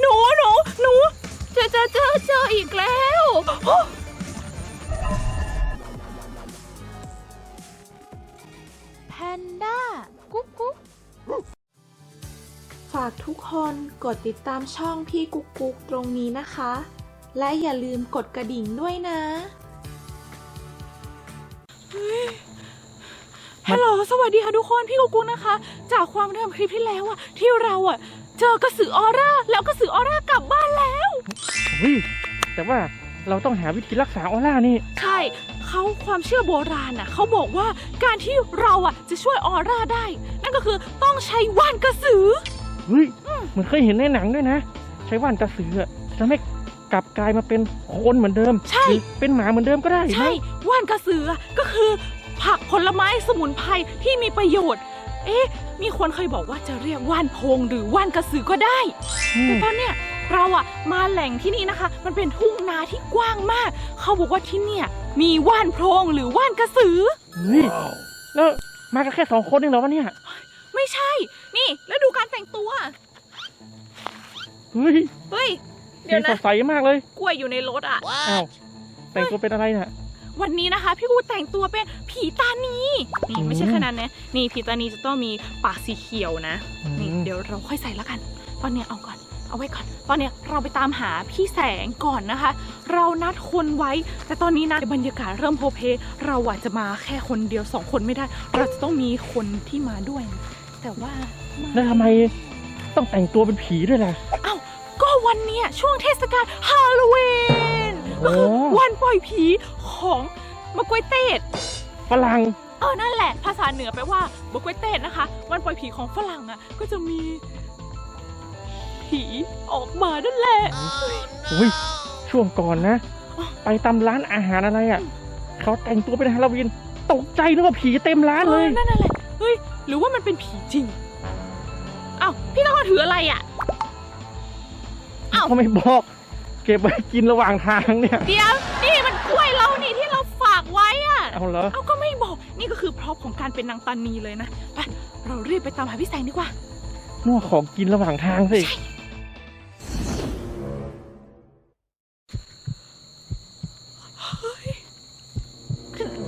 หนูหนูหนูเจอเจอเจอเจออีกแล้วแพนด้ากุ๊กกุ๊กฝากทุกคนกดติดตามช่องพี่กุ๊กกุ๊กตรงนี้นะคะ และอย่าลืมกดกระดิ่งด้วยนะ สวัสดีค่ะทุกคนพี่กุ๊กกุ๊กนะคะ จากความเดิมคลิปที่แล้วอะที่เราอะเจอกระสือออร่าแล้วกระสือออร่ากลับบ้านแล้วเฮ้ยแต่ว่าเราต้องหาวิธีรักษาออร่านี่ ใช่เขาความเชื่อโบราณน่ะเขาบอกว่าการที่เราอะจะช่วยออร่าได้ นั่นก็คือต้องใช้ว่านกระสือเฮ้ยเหมือนเคยเห็นในหนังด้วยนะ ใช้ว่านกระสืออะจะทำให้กลับกลายมาเป็นคนเหมือนเดิมใช่หรือเป็นหมาเหมือนเดิมก็ได้นะใช่ ว่านกระสือก็คือ ผักผลไม้สมุนไพรที่มีประโยชน์ เอ๊ะ มีคนเคยบอกว่าจะเรียกว่านโพงหรือว่านกระสือก็ได้อืมแต่ตอนเนี้ยเราอะมาแหล่งที่นี่นะคะ มันเป็นทุ่งนาที่กว้างมาก เขาบอกว่าที่เนี่ยมีว่านโพรงหรือว่านกระสือ เฮ้ยแล้วมากันแค่สองคนเองเหรอวะเนี่ยไม่ใช่ นี่ แล้วดูการแต่งตัว เฮ้ยเฮ้ยสีเดี๋ยวสนะดใสมากเลยกล้วยอยู่ในรถอะอ้าวแต่งตัวเป็นอะไรน่ะ วันนี้นะคะ พี่กูแต่งตัวเป็นผีตานีนี่ไม่ใช่อืมแค่นั้นนะนี่ผีตานีจะต้องมีปากสีเขียวนะนี่อืมเดี๋ยวเราค่อยใส่แล้วกัน ตอนเนี้ยเอาก่อนเอาไว้ก่อน ตอนเนี้ยเราไปตามหาพี่แสงก่อนนะคะ เรานัดคนไว้ แต่ตอนนี้นะบรรยากาศเริ่มโพลเพ เราอาจจะมาแค่คนเดียวสองคนไม่ได้ เราจะต้องมีคนที่มาด้วยนะแต่ว่ามาแล้วทำไมต้องแต่งตัวเป็นผีด้วยล่ะเอ้าก็วันเนี้ยช่วงเทศกาลฮาโลวีนก็คือโอ้วันปล่อยผี ของมะกวยเตดฝรั่งเออนั่นแหละภาษาเหนือแปลว่าบกวยเตดนะคะ วันปล่อยผีของฝรั่งอะ ก็จะมีผีออกมานั่นแหละ อุ้ยช่วงก่อนนะ ไปตามร้านอาหารอะไรอะเขาแต่งตัวเป็นฮาโลวีนตกใจนึกว่าผีเต็มร้านเลยออนั่นน่ะแหละเฮ้ยหรือว่ามันเป็นผีจริงเอ้าพี่ต้องถืออะไรอะอ้าวเขาไม่บอก เก็บไว้กินระหว่างทางเนี่ยเดี๋ยว เอาเหรอ เอาก็ไม่บอก นี่ก็คือพร็อพของการเป็นนางตานีเลยนะ ไป เรารีบไปตามหาพี่แสงดีกว่ามั่วของกินระหว่างทางสิ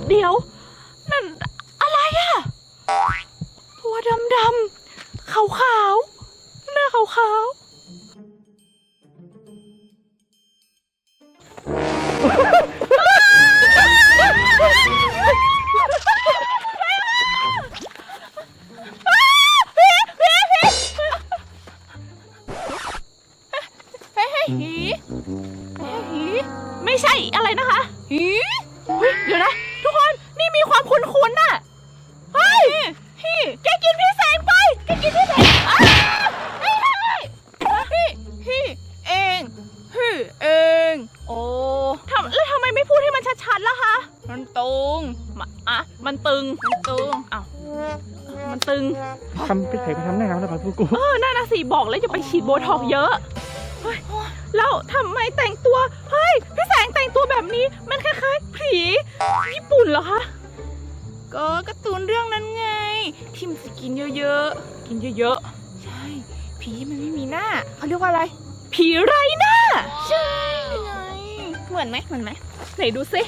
เดี๋ยว นั่นอะไรอะตัวดำดำๆขาวขาวๆหน้าขาวข ไม่ใช่อะไรนะคะหีเฮ้ยเดี๋ยวนะ ทุกคนนี่มีความคุ้นๆน่ะเฮ้ยพี่แกกินพี่แสงไปแกกินพี่แสงอ้าไม่ได้พี่พี่เองพี่เอง โอ้ทำแล้วทำไมไม่พูดให้มันชัดๆล่ะคะมันตึงมาอะมันตึงมันตึงอ้าวมันตึงทำไปใส่ไปทำหน้าแล้วป่ะกูกูเออนั่นนะสิบอกแล้วจะไปฉีดโบท็อกซ์เยอะเฮ้ย แล้วทำไมแต่งตัว เฮ้ย พี่แสงแต่งตัวแบบนี้ มันคล้ายๆผีญี่ปุ่นเหรอคะ ก็การ์ตูนเรื่องนั้นไง ที่มันจะกินเยอะๆ กินเยอะๆ ใช่ ผีมันไม่มีหน้า เขาเรียกว่าอะไร ผีไร้หน้า ใช่ไง เหมือนไหมเหมือนไหมไหนดูสิ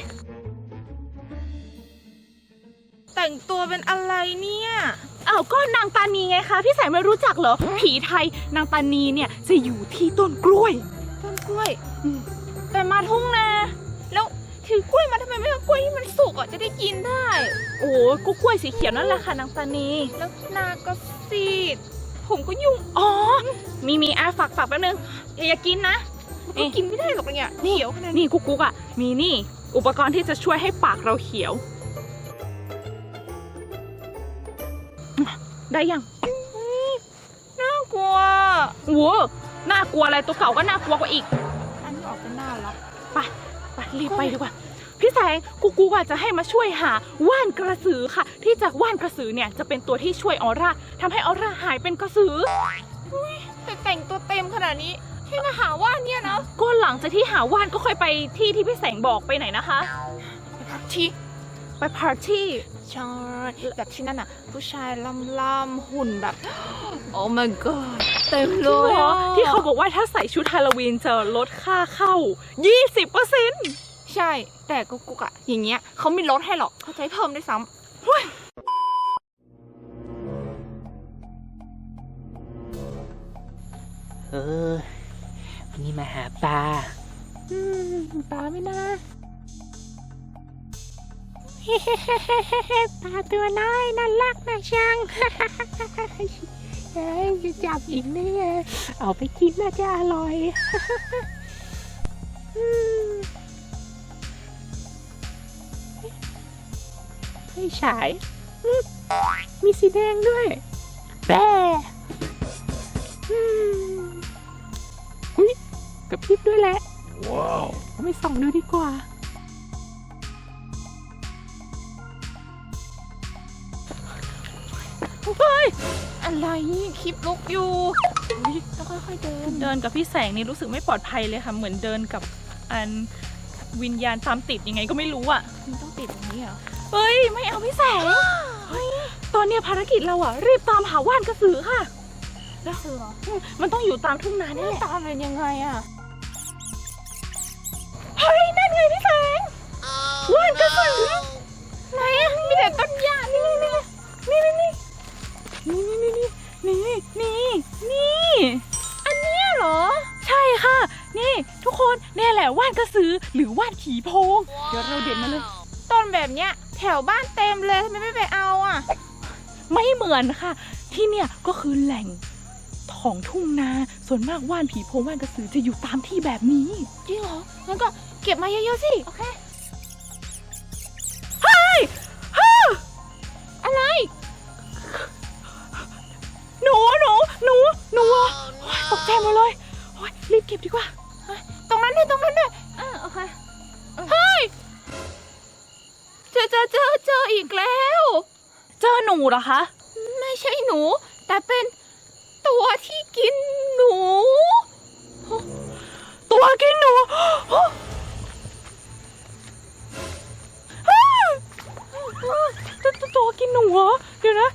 แต่งตัวเป็นอะไรเนี่ยอ้าวก็นางตานีไงคะ พี่แสงไม่รู้จักเหรอ ผีไทยนางตานีเนี่ยจะอยู่ที่ต้นกล้วย กล้วย แต่มาทุ่งนาแล้วถือกล้วยมาทำไมไม่เอากล้วยที่มันสุกอะจะได้กินได้ โอ้ก็กล้วยสีเขียวนั่นแหละค่ะนางตานีแล้วนาก็ซีด ผมก็ยุ่งอ๋อ มีมีอาฝากฝากแป๊บนึงอย่าอย่ากินนะ มันก็กินไม่ได้หรอกเนี่ยนี่เขียวขนาดนี้นี่กุ๊กกุ๊กอะมีนี่ อุปกรณ์ที่จะช่วยให้ปากเราเขียว ได้ยังน่ากลัว โว้ น่ากลัวอะไรตัวเก่าก็น่ากลัวกว่าอีก อันนี้ออกเป็นน่ารักไปไปรีบไปดีกว่า พี่แสงกูกูอาจจะให้มาช่วยหาว่านกระสือค่ะ ที่จากว่านกระสือเนี่ยจะเป็นตัวที่ช่วยออร่าทำให้ออร่าหายเป็นกระสือแต่แต่งตัวเต็มขนาดนี้ที่มาหาว่าเนี่ยนะก็หลังจากที่หาว่านก็ค่อยไปที่ที่พี่แสงบอกไปไหนนะคะไปพักที ไปปาร์ตี้ใช่แบบที่นั่นอะ ผู้ชายล่ำๆหุ่นแบบ โอ้ my god เต็มเลจริงยเหรออะที่เขาบอกว่าถ้าใส่ชุดฮาโลวีนจะลดค่าเข้า 20%ใช่ แต่กุ๊กกุ๊กอะอย่างเงี้ยเขาไม่ลดให้หรอกเขาใช้เพิ่มด้วยซ้ำเออวันนี้มาหาปลาอืมปลาไม่น่า ปลาตัวน้อยน่ารักนะช่างเฮ้ยจะจับอีกเนี่ยเอาไปกินน่าจะอร่อยอืมไม่ฉายอืมมีสีแดงด้วยแบ่อืมอุ้ยกระพริบด้วยแหละ ว้าวไม่ส่องดูดีกว่า อะไรคลิปลุกอยู่อุ๊ยต้องค่อยๆเดิน เดินกับพี่แสงนี่รู้สึกไม่ปลอดภัยเลยค่ะ เหมือนเดินกับอันวิญญาณตามติดยังไงก็ไม่รู้อะมันต้องติดอย่างนี้เหรอ เฮ้ย ไม่เอาพี่แสงเฮ้ยตอนเนี้ยภารกิจเราอะ รีบตามหาว่านกระสือค่ะแล้วคือเหรออืมมันต้องอยู่ตามทุ่งนาหนี่น้าแหละตาเป็นยังไงอะเฮ้ย นั่นไงพี่แสง ว่านกระสือ ไหนอะมีแต่ต้นหญ้านี่นี่นี่นี่นี่ นี่นี่นี่นี่นี่นี่ อันเนี้ยเหรอ ใช่ค่ะ นี่ ทุกคนนี่แหละว่านกระสือหรือว่านผีโพง เดี๋ยวเราเด็ดมาเลย ต้นแบบเนี้ยแถวบ้านเต็มเลยทำไมไม่ไปเอาอะไม่เหมือนค่ะ ที่เนี่ยก็คือแหล่งของทุ่งนาส่วนมากว่านผีโพงว่านกระสือจะอยู่ตามที่แบบนี้ จริงเหรองั้นก็เก็บมาเยอะๆสิ โอเค ตกใจหมดเลยโอ๊ยรีบเก็บดีกว่าตรงนั้นด้วยตรงนั้นด้วยอ่าโอเคเฮ้ยเจอเจอเจอเจออีกแล้ว เจอหนูเหรอคะ ไม่ใช่หนู แต่เป็นตัวที่กินหนู ตัวกินหนูฮ่าตัวตัวตัวกินหนูเหรอ เดี๋ยวนะ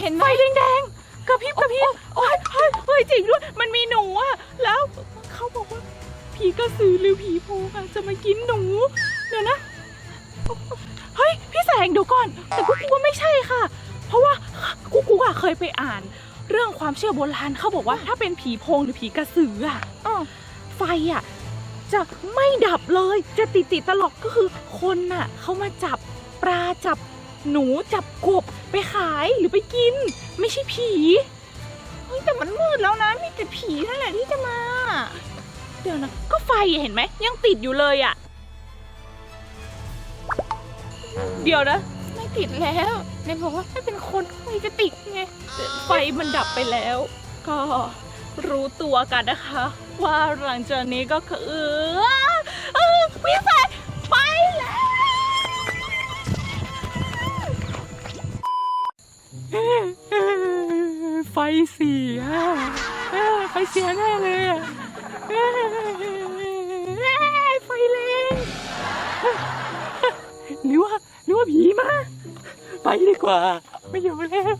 เห็นไหไฟมแดงๆ กระพริบกระพริบโอ้ยเฮ้ยเฮ้ยจริงด้วย มันมีหนูอะแล้วเขาบอกว่าผีกระสือหรือผีโพงอะจะมากินหนู เดี๋ยวนะ เฮ้ย พี่แสงเดี๋ยวก่อน แต่กูกูว่าไม่ใช่ค่ะ เพราะว่ากูกูอะเคยไปอ่าน เรื่องความเชื่อโบราณเขาบอกว่า ถ้าเป็นผีโพงหรือผีกระสืออะอ้อไฟอะจะไม่ดับเลย จะติดติดๆตลอดก็คือคนน่ะเขามาจับปลาจับหนูจับกบ ไปขายหรือไปกิน ไม่ใช่ผีเฮ้ยแต่มันมืดแล้วนะมีแต่ผีนั่นแหละที่จะมา เดี๋ยวนะก็ไฟเห็นไหมยังติดอยู่เลยอะเดี๋ยวนะ ไม่ติดแล้วในบอกว่าถ้าเป็นคนไม่จะติดไงไฟมันดับไปแล้ว ก็รู้ตัวกันนะคะ ว่าหลังจากนี้ก็คือเออพี่แฟนไป ไฟเสียไฟเสียแน่เลยอะไฟแรงหรือว่าหรือว่าผีมา ไปดีกว่า ไม่อยู่แล้ว